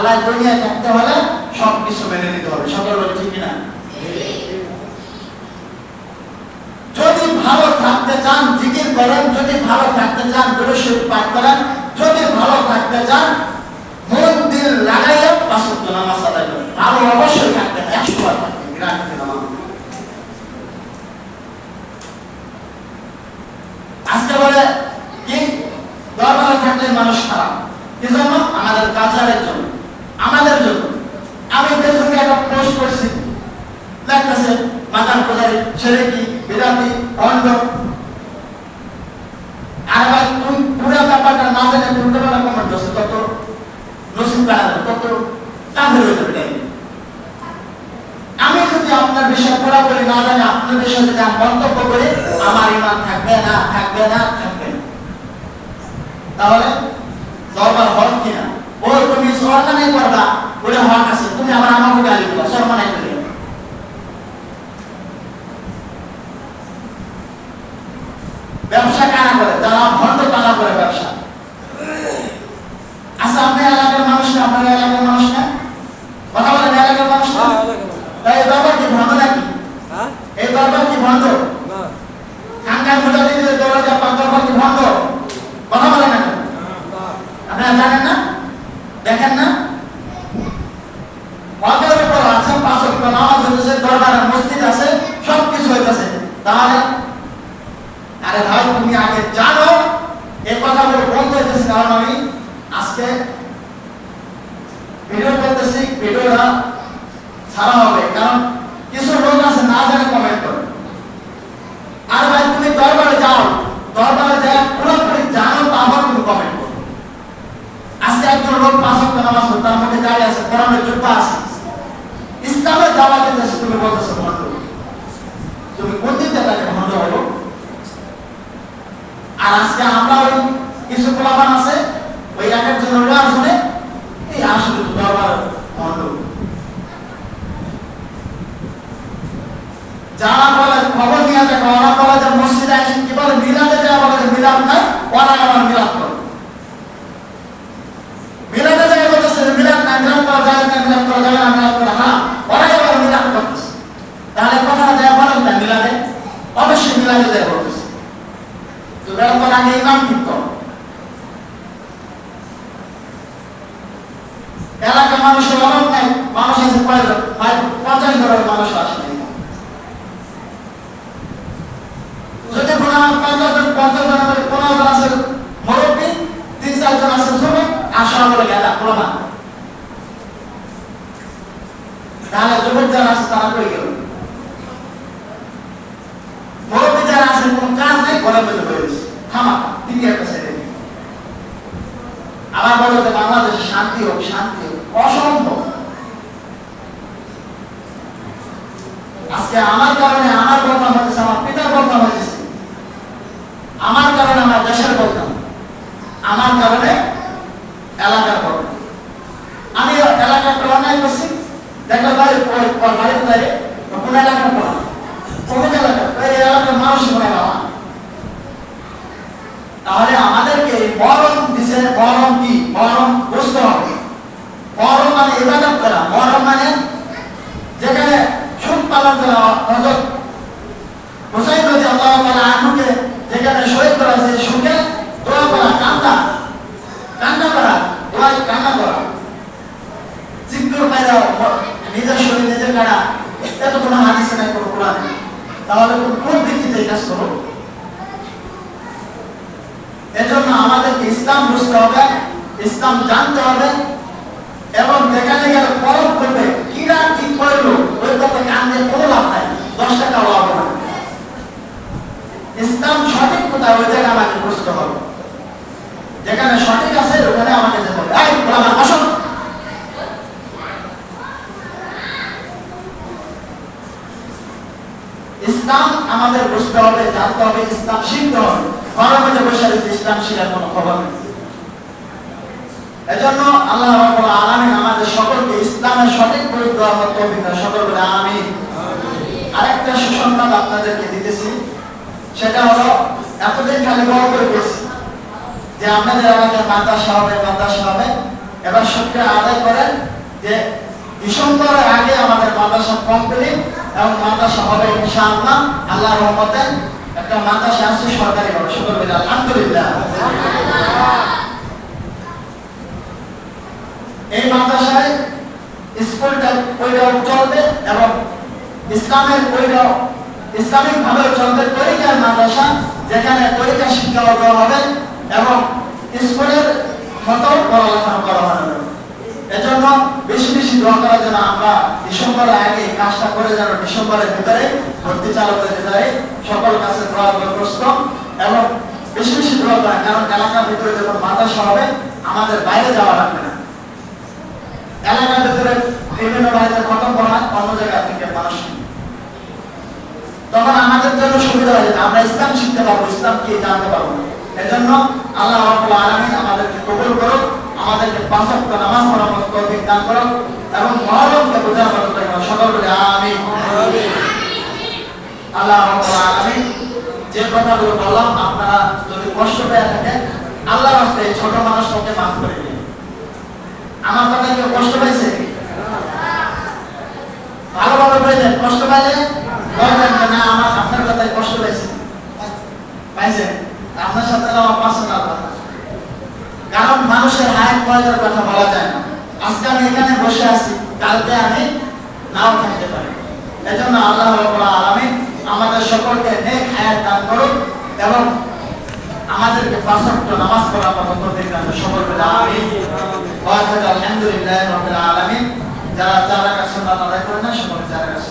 আল্লাহ দুনিয়া থাকতে হলে সব কিছু মেনে নিতে হবে। সকল বলে, ঠিক না যদি ভালো থাকতে চান, জিকির করেন। যদি ভালো থাকতে চান, দুরুশরীফ পাঠ করেন। যদি ভালো থাকতে চান মন দিল লাগাইয়া পাঁচ নামাজ আদায় করেন। ভালো অবশ্যই থাকবেন একশো বার থাকবেন গ্রামীণ নামাজ আজকে বলে কি দরবারে থাকলে মানুষ খারাপ কি জন্য আমাদের কালচারের জন্য আমাদের জন্য আমি ফেসবুকে একটা পোস্ট করছি মাজার পূজারি ছেড়ে কি বিরাটি অন্ধ? আর তুমি পুরো ব্যাপারটা না জানে উল্টো বেলা কমেন্ট করছে তত নসিব করা তত কাঁধে হয়ে যাবে আমি যদি আপনার বিষয়ে পুরোপুরি না জানি, আপনার বিষয়ে যদি আমি মন্তব্য করি, আমার ইমান থাকবে না থাকবে না থাকবে না। তাহলে দরবার হক কিনা? ও তুমি সরকার করবা, বলে হক আছে, তুমি আবার আমাকে গালি দিবা, সরকার করে ব্যবসা কারা করে? যারা ভণ্ড তারা করে ব্যবসা। আচ্ছা আপনার এলাকার মানুষ না? আপনার এলাকার মানুষ না? কথা বলেন এলাকার মানুষ না? তাই এই দরবার কি ভণ্ড নাকি? এই দরবার কি ভণ্ড? দরবার দরবার কি ভণ্ড? কথা বলেন না। আপনারা জানেন না? দেখেন না? হকের উপর আছে পাঁচ নামাজ হইতেছে দরবারে মসজিদ আছে সব কিছু হইতেছে। তাহলে আরে ভাই, তুমি আগে জানো এই কথাগুলো বলতে হইতেছে কারণ আমি আজকে ভিডিও করতেছি ভিডিওটা ছাড়া হবে, কারণ কিছু লোক আছে, না জানে কমেন্ট করে। আর ভাই, তুমি দরবারে যাও, দরবারে যাই, পুরোপুরি জানো তারপর তুমি কমেন্ট করো। আজকে একজন লোক পাঁচ নামাজ তার মধ্যে দাঁড়িয়ে আছে, কোরআনের যোদ্ধা আছে। ইসলামের দাওয়া দিতেছে, তুমি বলতেছো ভণ্ড তুমি কোন দিক থেকে তাকে ভণ্ড হলো আর আজকে আমরা ওই কিছু পোলাপান আছে, ওই এক একজন ওরা শুনে এই আসলে দরবার যারা বলে খবর নিয়ে দেখো ওরা বলে যে মসজিদে আসেন কি বলে মিলাদে যায় বলে যে মিলাদ নাই ওরা আমার মিলাদ করে মিলাদে যায় বলতেছে যে মিলাদ না মিলাদ করা যায় না মিলাদ করা যায় না মিলাদ করা হ্যাঁ ওরাই আবার মিলাদ করতেছে তাহলে কথাটা যায় বলেন না মিলাদে অবশ্যই মিলাদে যায় বলতেছে তো বেরোবার আগে ইমাম ঠিক করো। এলাকার মানুষের অভাব নাই, মানুষ আছে পঞ্চাশ ঘরের মানুষ আসে জন, পঞ্চাশ জন পনেরো জন আছে মুরব্বী আছে তাহলে যুবক যারা আছে, তারা গেল? মুরব্বী যারা আছেন কোনো কাজ নাই ঘরে বসে রয়েছে। আবার বলো বাংলাদেশে শান্তি হোক শান্তি হোক, অসম্ভব। আজকে আমার কারণে আমার বদনাম হচ্ছে আমার পিতার বদনাম হচ্ছে আমার কারণে আমার দেশের বদনাম। আমার কারণে এলাকার বদনাম। আমি এলাকাটা অন্যায় করছি দেখো ভাই, ওই ওর বাড়ির বাইরে কোন এলাকার পড়া কোন এলাকা এই এলাকার মানুষ মনে বাবা তাহলে আমাদেরকে মরণ দিছে মরণ কি মরণ বুঝতে হবে মরণ মানে ইবাদত করা মরণ মানে যেখানে সুখ পালন করা হজরত হুসাইন রাজি আল্লাহ তাআলা আনহুকে যেখানে শহীদ করা হয়েছে সুখে দোয়া করা কান্দা কান্না করা দোয়া কান্না করা জিজ্ঞর পায়রা নিজের শরীর নিজের কারা এত কোনো হাদিসে নাই কোনো কোরআনে তাহলে কোন কোন ভিত্তিতে এই কাজ করো এজন্য আমাদেরকে ইসলাম বুঝতে হবে, ইসলাম জানতে হবে, এবং যেখানে গেলে পরব করবে, কিরা কি করল, ওই কথা দিয়ে কোনো লাভ নাই, দশ টাকা লাভ না। ইসলাম সঠিক কোথায় ওই জায়গায় আমাকে বুঝতে হবে। যেখানে সঠিক আছে, ওখানে আমাকে যেতে হবে। এই আমার আসুন। ইসলাম আমাদের বুঝতে হবে, জানতে হবে, ইসলাম শিখতে হবে। ঘরের মধ্যে ইসলাম শিখার কোনো খবর নেই। এজন্য আল্লাহ রাব্বুল আলামিন আমাদের সকলকে ইসলামের সঠিক দেওয়ার তৌফিক দান, সকল বলে আমিন। আরেকটা সুসংবাদ আপনাদেরকে দিতেছি, সেটা হলো, এতদিন খালি বড় করে বলছি যে আপনাদের এলাকায় মাদ্রাসা হবে মাদ্রাসা হবে। এবার সবটা আদায় করেন যে, ডিসেম্বরের আগে আমাদের মাদ্রাসা কমপ্লিট এবং মাদ্রাসা হবে ইনশাআল্লাহ আল্লাহর রহমতে একটা মাদ্রাসা আছে সরকারি হবে সকল বলে আলহামদুলিল্লাহ এই মাদ্রাসায় স্কুলটা ওইটাও চলবে এবং ইসলামের ওইটাও ইসলামিক ভাবে চলবে তরিকার মাদ্রাসা যেখানে তরিকা শিক্ষা দেওয়া হবে এবং স্কুলের মতো পড়ালেখা করা হবে। এজন্য বেশি বেশি দোয়া করার জন্য আমরা ডিসেম্বরের আগে কাজটা করে যেন ডিসেম্বরের ভিতরে ভর্তি চালু করে দিতে পারি। সকল কাছে দোয়া প্রস্ত এবং বেশি বেশি দোয়া করা, কারণ এলাকার ভিতরে যখন মাদ্রাসা হবে, আমাদের বাইরে যাওয়া লাগবে না। এলাকার ভিতরে বিভিন্ন বাড়িতে খতম করা অন্য জায়গা থেকে মানুষ তখন আমাদের জন্য সুবিধা হয়ে যেত আমরা ইসলাম শিখতে পারব ইসলাম কি জানতে পারব। এজন্য আল্লাহ রাব্বুল আলামিন আমাদেরকে কবুল করুক, আমাদেরকে পাঁচ ওয়াক্ত নামাজ পড়ার মতো তৌফিক দান করুক এবং মহরমকে বোঝার মতো। সকল বলে আমিন। আল্লাহ রাব্বুল আলামিন যে কথাগুলো বললাম, আপনারা যদি কষ্ট পেয়ে থাকেন আল্লাহ রাস্তায় এই ছোট মানুষটাকে মাফ করে দিন। আমার কথা কেউ কষ্ট পাইছে? ভালোভাবে বললেন কষ্ট পাইলে অপরাধের কথা বলা যায় না। আজকে আমি এখানে বসে আছি, কালকে আমি নাও থাকতে পারি। এজন্য আল্লাহ আলমী আমাদের সকলকে নেক হায়াত দান করুন এবং আমাদেরকে পাঁচক্ত নামাজ পড়া বা প্রত্যেক আমরা সফল করে আমি আলহামদুলিল্লাহ রবিল আলমিন। যারা যারা কাছে আদায় করে না সকলে যারা কাছে